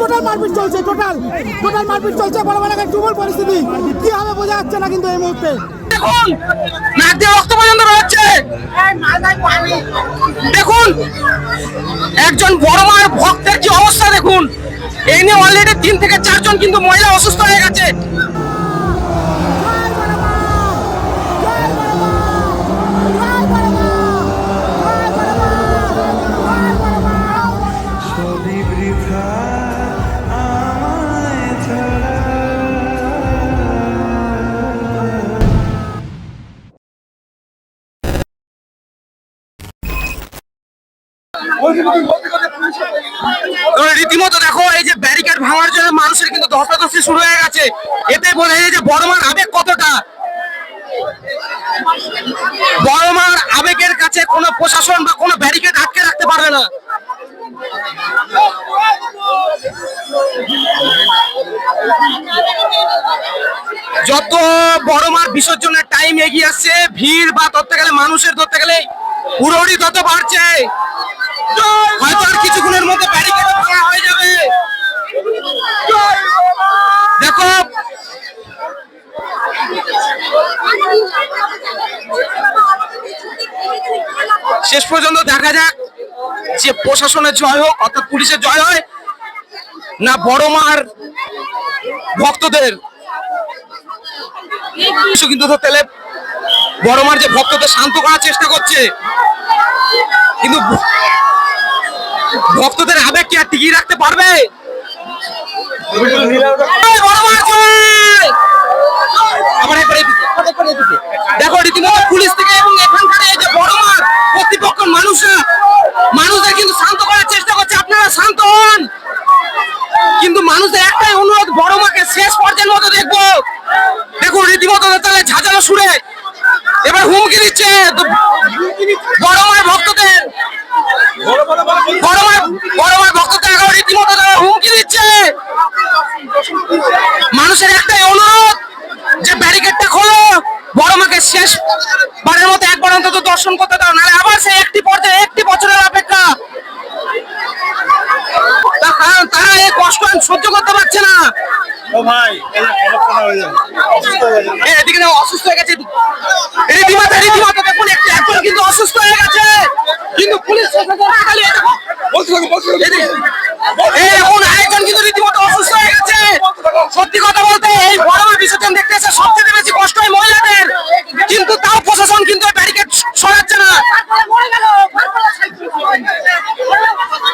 Total চলছে total total চলছে, বড় পরিস্থিতি। কি হবে, বোঝা যাচ্ছে না কিন্তু এই মুহূর্তে। দেখুন পর্যন্ত দেখুন, একজন বড় মায়ের ভক্তের কি অবস্থা দেখুন। এই নিয়ে অলরেডি তিন থেকে চারজন কিন্তু মহিলা অসুস্থ হয়ে গেছে। রীতিমতো দেখো, এই যে ব্যারিকেড ভাঙার জন্য মানুষের কিন্তু ধস্তাধস্তি শুরু হয়ে গেছে। এতে বোঝা যায় যে বড় মার আবেগ কতটা। বড় মার আবেগের কাছে কোনো প্রশাসন যত বড় মার বিসর্জনের টাইম এগিয়ে আসছে, ভিড় বা ধরতে গেলে, মানুষের ধরতে গেলে উড়ি তত বাড়ছে। হয়তো আর কিছুক্ষণের মধ্যে ব্যারিকেড ভাঙা হয়ে যাবে। দেখো, শেষ পর্যন্ত দেখা যাক যে প্রশাসনের জয় হোক, অর্থাৎ পুলিশের জয় হয়, না বড় মার ভক্তদের কিছু কিন্তু গেলে বড় মার যে ভক্তদের শান্ত করার চেষ্টা করছে। কিন্তু ভক্তদের আবেগ কি আর টিকিয়ে রাখতে পারবে। দেখো, রীতিমতো পুলিশ থেকে এবং এখানকার এই যে বড় মার কর্তৃপক্ষ মানুষরা, মানুষদের কিন্তু শান্ত করার চেষ্টা করছে। আপনারা শান্ত হন। কিন্তু মানুষদের একটাই অনুরোধ, বড় মাকে শেষ পর্যায়ের মতো দেখব। তাদের তাহলে ঝাঁঝালো সুরে। এবার হুমকি দিচ্ছে। বড় মায়ের ভক্তদের বড় মায়ের বড় মায়ের ভক্তদের এখন রীতিমতো তারা হুমকি দিচ্ছে মানুষের একটাই অনুরোধ যে ব্যারিকেডটা খোলো বড় মাকে শেষ বারের মতো একবার অন্তত দর্শন করতে দাও নাহলে আবার সেই একটি পর্যায়ে একটি বছরের অপেক্ষা তার কারণ তারা এই কষ্ট আর সহ্য করতে পারছে না ও ভাই এই যে সমস্যা হয়ে যাবে অসুস্থ হয়ে যাবে এই এদিকে অসুস্থ হয়ে গেছে। রীতিমতো রীতিমতো দেখুন, একটু একজন কিন্তু অসুস্থ হয়ে গেছে। কিন্তু পুলিশ এখন আরেকজন কিন্তু রীতিমতো অসুস্থ হয়ে গেছে সত্যি কথা বলতে এই বড় বড় বিসর্জন দেখতে এসে সবচেয়ে বেশি কষ্ট হয় মহিলাদের কিন্তু তাও প্রশাসন কিন্তু ব্যারিকেড সরাচ্ছে না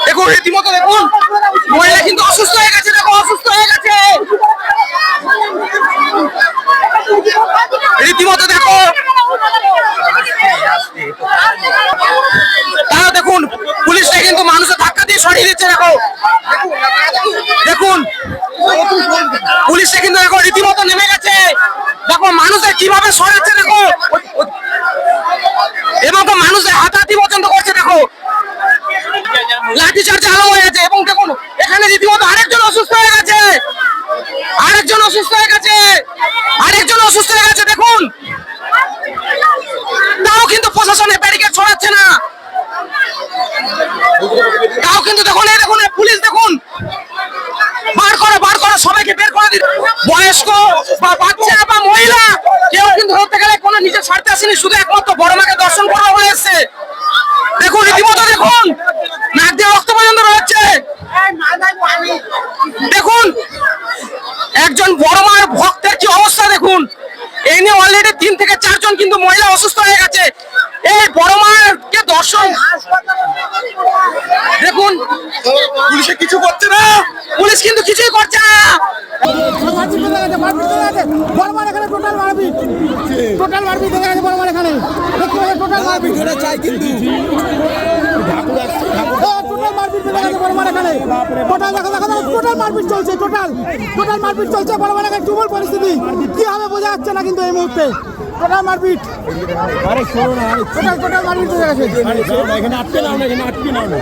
দেখুন রীতিমতো দেখুন মহিলা কিন্তু অসুস্থ হয়ে গেছে দেখো অসুস্থ হয়ে গেছে রীতিমতো দেখো তারা দেখুন পুলিশটা কিন্তু মানুষের ধাক্কা দিয়ে সরিয়ে দিচ্ছে দেখো দেখুন পুলিশটা কিন্তু দেখো রীতিমতো নেমে গেছে। দেখো মানুষের কীভাবে সরাচ্ছে দেখো। এবং তো মানুষের হাতাহাতি পছন্দ করছে, দেখো। লাঠি চার্জ আলো হয়ে গেছে। এবং দেখুন, এখানে রীতিমতো আরেকজন অসুস্থ হয়ে গেছে। আরেকজন অসুস্থ হয়ে গেছে। আরেকজন অসুস্থ হয়ে গেছে। বয়স্ক বা বাচ্চা বা মহিলা, কেউ কিন্তু ধরতে গেলে কোনো নিজের স্বার্থে আসেনি, শুধু একমাত্র বড় মাকে দর্শন করা বলে এসছে দেখুন রীতিমতো দেখুন, নাক দিয়ে রক্ত পর্যন্ত রয়েছে। দেখুন, একজন বড় মায়ের ভক্তের কি অবস্থা দেখুন। এই নিয়ে অলরেডি তিন থেকে চারজন কিন্তু মহিলা অসুস্থ হয়ে গেছে। এই বড় মায়েরকে দর্শন দেখুন পুলিশে কিছু করছে না? পুলিশ কিন্তু কিছুই করছে না। টোটাল মারপিট চলছে টোটাল। টোটাল মারপিট চলছে বড় বড় এখানে তুমুল পরিস্থিতি। কি হবে বোঝা যাচ্ছে না কিন্তু এই মুহূর্তে। টোটাল মারপিট আরে শোনো না টোটাল টোটাল মারপিট হয়ে গেছে আরে শোনো এখানে আটকে নাও না এখানে আটকে নাও না